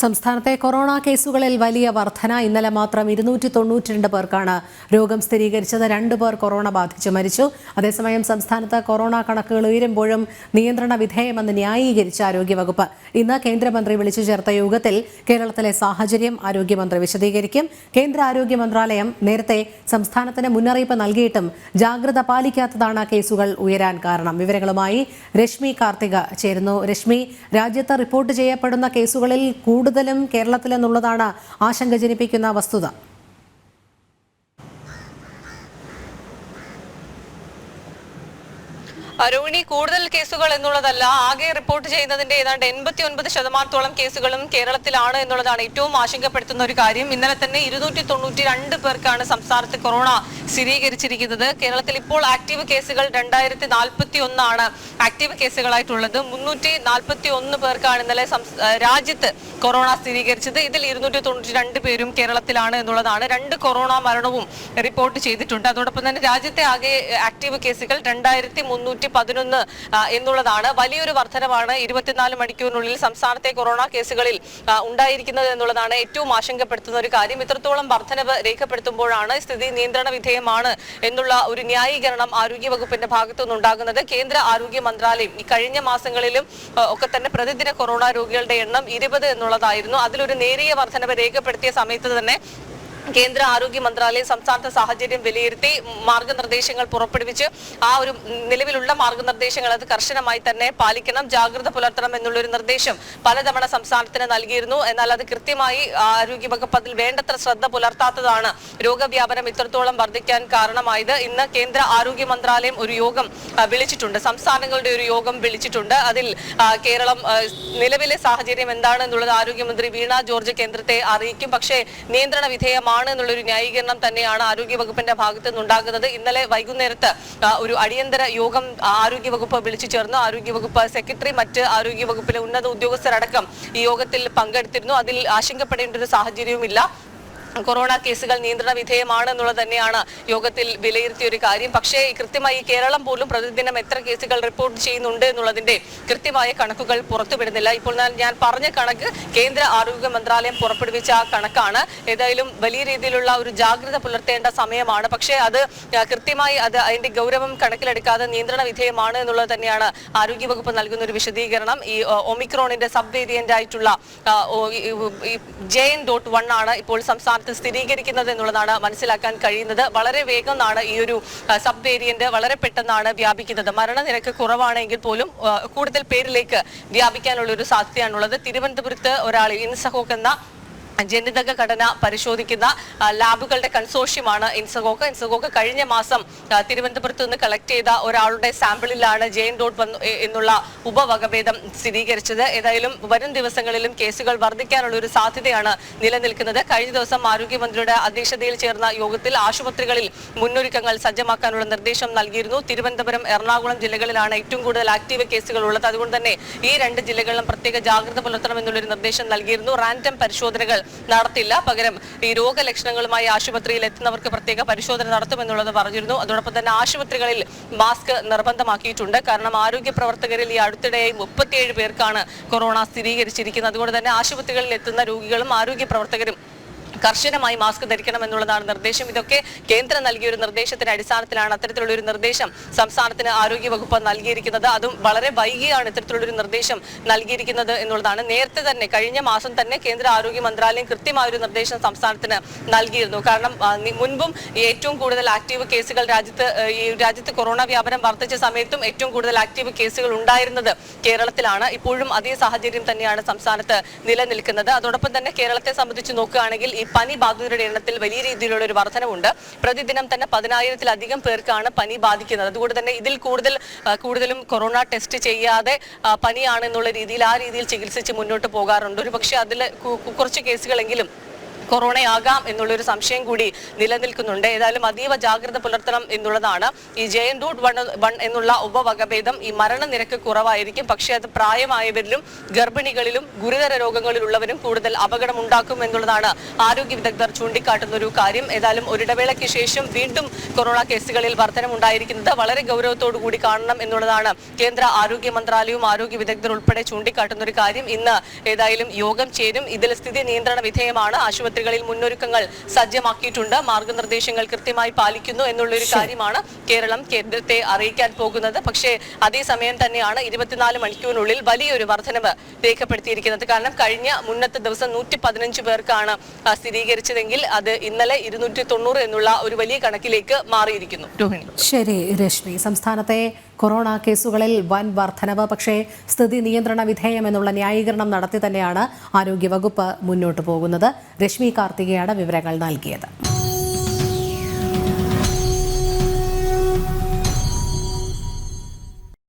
സംസ്ഥാനത്തെ കൊറോണ കേസുകളിൽ വലിയ വർധന. ഇന്നലെ മാത്രം ഇരുന്നൂറ്റി തൊണ്ണൂറ്റി രണ്ട് പേർക്കാണ് രോഗം സ്ഥിരീകരിച്ചത്. രണ്ട് പേർ കൊറോണ ബാധിച്ച് മരിച്ചു. അതേസമയം സംസ്ഥാനത്ത് കൊറോണ കണക്കുകൾ ഉയരുമ്പോഴും നിയന്ത്രണ വിധേയമെന്ന് ന്യായീകരിച്ച ആരോഗ്യവകുപ്പ്. ഇന്ന് കേന്ദ്രമന്ത്രി വിളിച്ചു ചേർത്ത യോഗത്തിൽ കേരളത്തിലെ സാഹചര്യം ആരോഗ്യമന്ത്രി വിശദീകരിക്കും. കേന്ദ്ര ആരോഗ്യ മന്ത്രാലയം നേരത്തെ സംസ്ഥാനത്തിന് മുന്നറിയിപ്പ് നൽകിയിട്ടും ജാഗ്രത പാലിക്കാത്തതാണ് കേസുകൾ ഉയരാൻ കാരണം. വിവരങ്ങളുമായി രശ്മി കാർത്തിക ചേരുന്നു. രശ്മി രാജ്യത്ത് റിപ്പോർട്ട് ചെയ്യപ്പെടുന്ന കേസുകളിൽ കൂടുതലും കേരളത്തിലെന്നുള്ളതാണ് ആശങ്ക ജനിപ്പിക്കുന്ന വസ്തുത. രോഹിണി കൂടുതൽ കേസുകൾ എന്നുള്ളതല്ല ആകെ റിപ്പോർട്ട് ചെയ്യുന്നതിന്റെ ഏതാണ്ട് എൺപത്തി ഒൻപത് ശതമാനത്തോളം കേസുകളും കേരളത്തിലാണ് എന്നുള്ളതാണ് ഏറ്റവും ആശങ്കപ്പെടുത്തുന്ന ഒരു കാര്യം. ഇന്നലെ തന്നെ ഇരുന്നൂറ്റി തൊണ്ണൂറ്റി രണ്ട് പേർക്കാണ് സംസ്ഥാനത്ത് കൊറോണ സ്ഥിരീകരിച്ചിരിക്കുന്നത്. കേരളത്തിൽ ഇപ്പോൾ ആക്റ്റീവ് കേസുകൾ രണ്ടായിരത്തി നാൽപ്പത്തി ഒന്നാണ് ആക്റ്റീവ് കേസുകളായിട്ടുള്ളത്. മുന്നൂറ്റി നാൽപ്പത്തി ഒന്ന് പേർക്കാണ് ഇന്നലെ രാജ്യത്ത് കൊറോണ സ്ഥിരീകരിച്ചത്. ഇതിൽ ഇരുന്നൂറ്റി തൊണ്ണൂറ്റി രണ്ട് പേരും കേരളത്തിലാണ് എന്നുള്ളതാണ്. രണ്ട് കൊറോണ മരണവും റിപ്പോർട്ട് ചെയ്തിട്ടുണ്ട്. അതോടൊപ്പം തന്നെ രാജ്യത്തെ ആകെ ആക്റ്റീവ് കേസുകൾ രണ്ടായിരത്തി മുന്നൂറ്റി പതിനൊന്ന് എന്നുള്ളതാണ്. വലിയൊരു വർധനമാണ് ഇരുപത്തിനാല് മണിക്കൂറിനുള്ളിൽ സംസ്ഥാനത്തെ കൊറോണ കേസുകളിൽ ഉണ്ടായിരിക്കുന്നത് എന്നുള്ളതാണ് ഏറ്റവും ആശങ്കപ്പെടുത്തുന്ന ഒരു കാര്യം. ഇത്രത്തോളം വർധനവ് രേഖപ്പെടുത്തുമ്പോഴാണ് സ്ഥിതി നിയന്ത്രണ വിധേയമാണ് എന്നുള്ള ഒരു ന്യായീകരണം ആരോഗ്യവകുപ്പിന്റെ ഭാഗത്തു നിന്നുണ്ടാകുന്നത് കേന്ദ്ര ആരോഗ്യ മന്ത്രാലയം ഈ കഴിഞ്ഞ മാസങ്ങളിലും ഒക്കെ തന്നെ പ്രതിദിന കൊറോണ രോഗികളുടെ എണ്ണം ഇരുപത് എന്നുള്ളതായിരുന്നു. അതിലൊരു നേരിയ വർധനവ് രേഖപ്പെടുത്തിയ സമയത്ത് തന്നെ കേന്ദ്ര ആരോഗ്യ മന്ത്രാലയം സംസ്ഥാനത്തെ സാഹചര്യം വിലയിരുത്തി മാർഗനിർദ്ദേശങ്ങൾ പുറപ്പെടുവിച്ച് ആ ഒരു നിലവിലുള്ള മാർഗനിർദ്ദേശങ്ങൾ അത് കർശനമായി തന്നെ പാലിക്കണം ജാഗ്രത പുലർത്തണം എന്നുള്ളൊരു നിർദ്ദേശം പലതവണ സംസ്ഥാനത്തിന് നൽകിയിരുന്നു. എന്നാൽ അത് കൃത്യമായി ആരോഗ്യ വകുപ്പ് അതിൽ വേണ്ടത്ര ശ്രദ്ധ പുലർത്താത്തതാണ് രോഗവ്യാപനം ഇത്രത്തോളം വർദ്ധിക്കാൻ കാരണമായത്. ഇന്ന് കേന്ദ്ര ആരോഗ്യ മന്ത്രാലയം ഒരു യോഗം വിളിച്ചിട്ടുണ്ട്. സംസ്ഥാനങ്ങളുടെ ഒരു യോഗം വിളിച്ചിട്ടുണ്ട്. അതിൽ കേരളം നിലവിലെ സാഹചര്യം എന്താണ് എന്നുള്ളത് ആരോഗ്യമന്ത്രി വീണ ജോർജ് കേന്ദ്രത്തെ അറിയിക്കും. പക്ഷേ നിയന്ത്രണ വിധേയമാണ് എന്നുള്ളൊരു ന്യായീകരണം തന്നെയാണ് ആരോഗ്യവകുപ്പിന്റെ ഭാഗത്തു നിന്നുണ്ടാകുന്നത് ഇന്നലെ വൈകുന്നേരത്ത് ഒരു അടിയന്തര യോഗം ആരോഗ്യവകുപ്പ് വിളിച്ചു ചേർന്നു. ആരോഗ്യവകുപ്പ് സെക്രട്ടറി മറ്റ് ആരോഗ്യവകുപ്പിലെ ഉന്നത ഉദ്യോഗസ്ഥരടക്കം ഈ യോഗത്തിൽ പങ്കെടുത്തിരുന്നു. അതിൽ ആശങ്കപ്പെടേണ്ട ഒരു സാഹചര്യവുമില്ല. കൊറോണ കേസുകൾ നിയന്ത്രണ വിധേയമാണ് എന്നുള്ളത് തന്നെയാണ് യോഗത്തിൽ വിലയിരുത്തിയ ഒരു കാര്യം. പക്ഷേ കൃത്യമായി കേരളം പോലും പ്രതിദിനം എത്ര കേസുകൾ റിപ്പോർട്ട് ചെയ്യുന്നുണ്ട് എന്നുള്ളതിന്റെ കൃത്യമായ കണക്കുകൾ പുറത്തുവിടുന്നില്ല. ഇപ്പോൾ ഞാൻ- പറഞ്ഞ കണക്ക് കേന്ദ്ര ആരോഗ്യ മന്ത്രാലയം പുറപ്പെടുവിച്ച കണക്കാണ്. ഏതായാലും വലിയ രീതിയിലുള്ള ഒരു ജാഗ്രത പുലർത്തേണ്ട സമയമാണ്. പക്ഷേ അത് കൃത്യമായി അത് അതിന്റെ ഗൗരവം കണക്കിലെടുക്കാതെ നിയന്ത്രണ വിധേയമാണ് എന്നുള്ളത് തന്നെയാണ് ആരോഗ്യവകുപ്പ് നൽകുന്ന ഒരു വിശദീകരണം. ഈ ഒമിക്രോണിന്റെ സബ് വേരിയന്റ് ആയിട്ടുള്ള ജെ എൻ ഡോട്ട് വൺ ആണ് ഇപ്പോൾ സംസ്ഥാനത്ത് സ്ഥിരീകരിക്കുന്നത് എന്നുള്ളതാണ് മനസ്സിലാക്കാൻ കഴിയുന്നത്. വളരെ വേഗമാണ് ഈ ഒരു സബ് വേരിയന്റ് വളരെ പെട്ടെന്നാണ് വ്യാപിക്കുന്നത്. മരണനിരക്ക് കുറവാണെങ്കിൽ പോലും കൂടുതൽ പേരിലേക്ക് വ്യാപിക്കാനുള്ള ഒരു സാധ്യതയാണുള്ളത്. തിരുവനന്തപുരത്ത് ഒരാൾ ഇൻസഹോക്ക് എന്ന ജനിതക ഘടന പരിശോധിക്കുന്ന ലാബുകളുടെ കൺസോഷ്യമാണ് ഇൻസഗോക്ക്. ഇൻസഗോക്ക് കഴിഞ്ഞ മാസം തിരുവനന്തപുരത്ത് നിന്ന് കളക്ട് ചെയ്ത ഒരാളുടെ സാമ്പിളിലാണ് ജെയിൻ ഡോട്ട് എന്നുള്ള ഉപവകഭേദം സ്ഥിരീകരിച്ചത്. ഏതായാലും വരും ദിവസങ്ങളിലും കേസുകൾ വർദ്ധിക്കാനുള്ള ഒരു സാധ്യതയാണ് നിലനിൽക്കുന്നത്. കഴിഞ്ഞ ദിവസം ആരോഗ്യമന്ത്രിയുടെ അധ്യക്ഷതയിൽ ചേർന്ന യോഗത്തിൽ ആശുപത്രികളിൽ മുന്നൊരുക്കങ്ങൾ സജ്ജമാക്കാനുള്ള നിർദ്ദേശം നൽകിയിരുന്നു. തിരുവനന്തപുരം എറണാകുളം ജില്ലകളിലാണ് ഏറ്റവും കൂടുതൽ ആക്റ്റീവ് കേസുകൾ ഉള്ളത്. അതുകൊണ്ട് തന്നെ ഈ രണ്ട് ജില്ലകളിലും പ്രത്യേക ജാഗ്രത പുലർത്തണം എന്നുള്ളൊരു നിർദ്ദേശം നൽകിയിരുന്നു. റാൻഡം പരിശോധനകൾ നടത്തില്ല. പകരം ഈ രോഗലക്ഷണങ്ങളുമായി ആശുപത്രിയിൽ എത്തുന്നവർക്ക് പ്രത്യേക പരിശോധന നടത്തുമെന്നുള്ളത് പറഞ്ഞിരുന്നു. അതോടൊപ്പം തന്നെ ആശുപത്രികളിൽ മാസ്ക് നിർബന്ധമാക്കിയിട്ടുണ്ട്. കാരണം ആരോഗ്യ പ്രവർത്തകരിൽ ഈ അടുത്തിടെയായി മുപ്പത്തിയേഴ് പേർക്കാണ് കൊറോണ സ്ഥിരീകരിച്ചിരിക്കുന്നത്. അതുകൊണ്ട് തന്നെ ആശുപത്രികളിൽ എത്തുന്ന രോഗികളും ആരോഗ്യ പ്രവർത്തകരും കർശനമായി മാസ്ക് ധരിക്കണം എന്നുള്ളതാണ് നിർദ്ദേശം. ഇതൊക്കെ കേന്ദ്രം നൽകിയ ഒരു നിർദ്ദേശത്തിന്റെ അടിസ്ഥാനത്തിലാണ് അത്തരത്തിലുള്ള ഒരു നിർദ്ദേശം സംസ്ഥാനത്തിന് ആരോഗ്യ വകുപ്പ് നൽകിയിരിക്കുന്നത്. അതും വളരെ വൈകിയാണ് ഇത്തരത്തിലുള്ള ഒരു നിർദ്ദേശം നൽകിയിരിക്കുന്നത് എന്നുള്ളതാണ്. നേരത്തെ തന്നെ കഴിഞ്ഞ മാസം തന്നെ കേന്ദ്ര ആരോഗ്യ മന്ത്രാലയം കൃത്യമായ ഒരു നിർദ്ദേശം സംസ്ഥാനത്തിന് നൽകിയിരുന്നു. കാരണം മുൻപും ഏറ്റവും കൂടുതൽ ആക്റ്റീവ് കേസുകൾ രാജ്യത്ത് ഈ രാജ്യത്ത് കൊറോണ വ്യാപനം വർദ്ധിച്ച സമയത്തും ഏറ്റവും കൂടുതൽ ആക്റ്റീവ് കേസുകൾ ഉണ്ടായിരുന്നത് കേരളത്തിലാണ്. ഇപ്പോഴും അതേ സാഹചര്യം തന്നെയാണ് സംസ്ഥാനത്ത് നിലനിൽക്കുന്നത്. അതോടൊപ്പം തന്നെ കേരളത്തെ സംബന്ധിച്ച് നോക്കുകയാണെങ്കിൽ പനി ബാധിതരുടെ എണ്ണത്തിൽ വലിയ രീതിയിലുള്ള ഒരു വർധനവുണ്ട്. പ്രതിദിനം തന്നെ പതിനായിരത്തിലധികം പേർക്കാണ് പനി ബാധിക്കുന്നത്. അതുകൊണ്ട് തന്നെ ഇതിൽ കൂടുതൽ കൂടുതലും കൊറോണ ടെസ്റ്റ് ചെയ്യാതെ പനിയാണെന്നുള്ള രീതിയിൽ ആ രീതിയിൽ ചികിത്സിച്ച് മുന്നോട്ട് പോകാറുണ്ട്. ഒരു പക്ഷേ അതിൽ കുറച്ച് കേസുകളെങ്കിലും കൊറോണയാകാം എന്നുള്ളൊരു സംശയം കൂടി നിലനിൽക്കുന്നുണ്ട്. ഏതായാലും അതീവ ജാഗ്രത പുലർത്തണം എന്നുള്ളതാണ്. ഈ ജയൻ റൂട്ട് വൺ വൺ എന്നുള്ള ഉപവകഭേദം ഈ മരണനിരക്ക് കുറവായിരിക്കും. പക്ഷേ അത് പ്രായമായവരിലും ഗർഭിണികളിലും ഗുരുതര രോഗങ്ങളിലുള്ളവരും കൂടുതൽ അപകടം ഉണ്ടാക്കും എന്നുള്ളതാണ് ആരോഗ്യ വിദഗ്ധർ ചൂണ്ടിക്കാട്ടുന്ന ഒരു കാര്യം. ഏതായാലും ഒരിടവേളയ്ക്ക് ശേഷം വീണ്ടും കൊറോണ കേസുകളിൽ വർധനമുണ്ടായിരിക്കുന്നത് വളരെ ഗൗരവത്തോടു കൂടി കാണണം എന്നുള്ളതാണ് കേന്ദ്ര ആരോഗ്യ മന്ത്രാലയവും ആരോഗ്യ വിദഗ്ധർ ഉൾപ്പെടെ ചൂണ്ടിക്കാട്ടുന്ന ഒരു കാര്യം. ഇന്ന് ഏതായാലും യോഗം ചേരും. ഇതിൽ സ്ഥിതി നിയന്ത്രണ വിധേയമാണ്. ആശുപത്രികളിൽ മുന്നൊരുക്കങ്ങൾ സജ്ജമാക്കിയിട്ടുണ്ട്. മാർഗനിർദ്ദേശങ്ങൾ കൃത്യമായി പാലിക്കുന്നു എന്നുള്ളൊരു കാര്യമാണ് കേരളം കേന്ദ്രത്തെ അറിയിക്കാൻ പോകുന്നത്. പക്ഷേ അതേസമയം തന്നെയാണ് ഇരുപത്തിനാല് മണിക്കൂറിനുള്ളിൽ വലിയൊരു വർധനവ് രേഖപ്പെടുത്തിയിരിക്കുന്നത്. കാരണം കഴിഞ്ഞ മുന്നത്തെ ദിവസം നൂറ്റി പതിനഞ്ച് പേർക്കാണ് സ്ഥിരീകരിച്ചതെങ്കിൽ അത് ഇന്നലെ ഇരുന്നൂറ്റി തൊണ്ണൂറ് എന്നുള്ള ഒരു വലിയ കണക്കിലേക്ക് മാറിയിരിക്കുന്നു. ശരി രശ്മി. സംസ്ഥാനത്തെ കൊറോണ കേസുകളിൽ വൻ വർധനവ് പക്ഷേ സ്ഥിതി നിയന്ത്രണ വിധേയമെന്നുള്ള ന്യായീകരണം നടത്തി തന്നെയാണ് ആരോഗ്യവകുപ്പ് മുന്നോട്ട് പോകുന്നത്. രശ്മി കാർത്തികയാണ് വിവരങ്ങൾ നൽകിയത്.